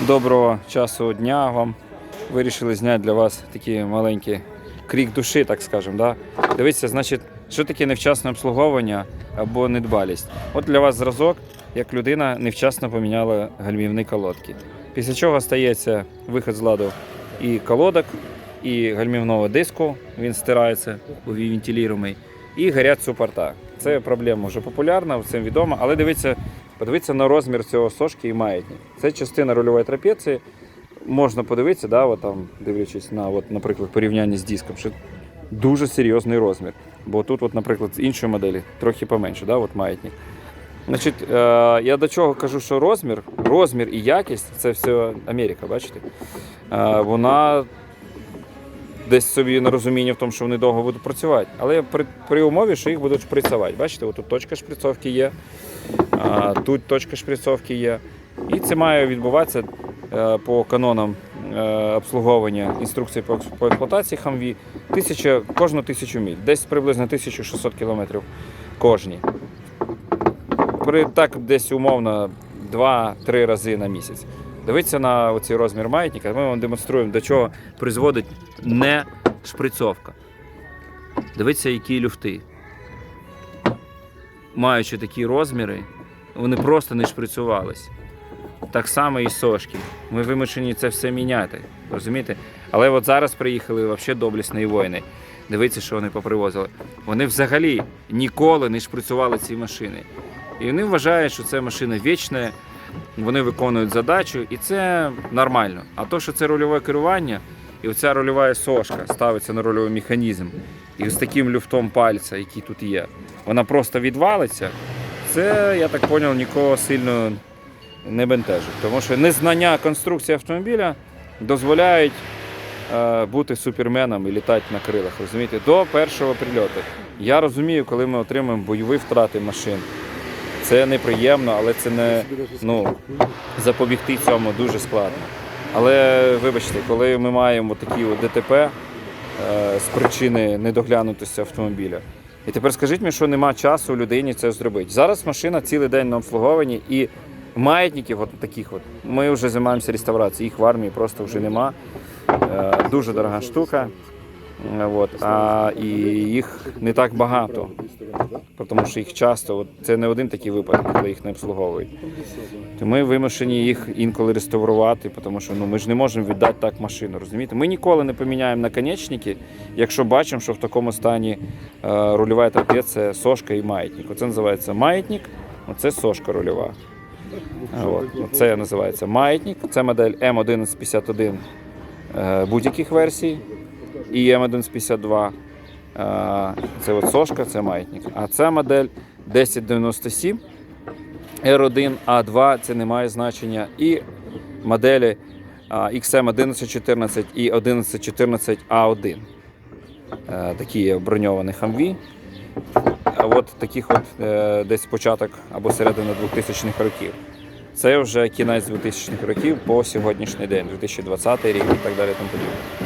Доброго часу дня вам. Вирішили зняти для вас такий маленький крік душі, так скажемо. Да? Дивіться, значить, що таке невчасне обслуговування або недбалість. От для вас зразок, як людина невчасно поміняла гальмівні колодки. Після чого стається вихід з ладу і колодок, і гальмівного диску, він стирається у вентиліруємий, і горять супорта. Це проблема вже популярна, всім відома, але дивіться, подивіться на розмір цього сошки і маятник. Це частина рульової трапеції. Можна подивитися, да, от там, дивлячись на, от, наприклад, порівняння з диском, що дуже серйозний розмір. Бо тут, от, наприклад, з іншої моделі трохи поменше, да, от маятник. Значить, е, я до чого кажу, що розмір, розмір і якість це все Америка, бачите? Е, вона десь собі на розуміння в тому, що вони довго будуть працювати. Але при, при умові, що їх будуть шприцювати. Бачите, от тут точка шприцовки є, тут точка шприцовки є. І це має відбуватися е, по канонам е, обслуговування інструкції по, експлуатації Хамві кожну тисячу міль, десь приблизно 1600 кілометрів кожні. При так десь умовно 2-3 рази на місяць. Дивіться на оцей розмір маятника, ми вам демонструємо, до чого призводить не шприцовка. Дивіться, які люфти. Маючи такі розміри, вони просто не шприцювались. Так само і сошки. Ми вимушені це все міняти. Розумієте? Але от зараз приїхали взагалі доблісні воїни. Дивіться, що вони попривозили. Вони взагалі ніколи не шприцювали ці машини. І вони вважають, що це машина вічна, вони виконують задачу, і це нормально. А то, що це рульове керування, і оця рульова сошка ставиться на рульовий механізм, і з таким люфтом пальця, який тут є, вона просто відвалиться. Це, я так зрозумів, нікого сильно не бентежить. Тому що незнання конструкції автомобіля дозволяють е, бути суперменом і літати на крилах. Розумієте, до першого прильоту. Я розумію, коли ми отримуємо бойові втрати машин. Це неприємно, але це не ну, запобігти цьому дуже складно. Але вибачте, коли ми маємо такі ДТП е, з причини недоглянутості автомобіля. І тепер скажіть мені, що нема часу людині це зробити. Зараз машина цілий день на обслуговуванні і маятників, от таких от, ми вже займаємося реставрацією, їх в армії просто вже нема. Е, дуже дорога штука. Е, От, а і їх не так багато, тому що їх часто, от, це не один такий випадок, коли їх не обслуговують. То ми вимушені їх інколи реставрувати, тому що ну, ми ж не можемо віддати так машину. розумієте? Ми ніколи не поміняємо наконечники, якщо бачимо, що в такому стані е, рульова трапеція, сошка і маятник. Оце називається маятник, оце сошка рульова. От. Це називається маятник. Це модель М1151 е, будь-яких версій і М1152. Це от сошка, це маятник. А це модель 1097 R1, A2 це не має значення. І моделі XM1114 і 1114 A1. Е, Такі є хамві. А от таких от е, десь початок або середина 2000-х років. Це вже кінець 2000-х років по сьогоднішній день, 2020 рік і так далі. Тому подібне.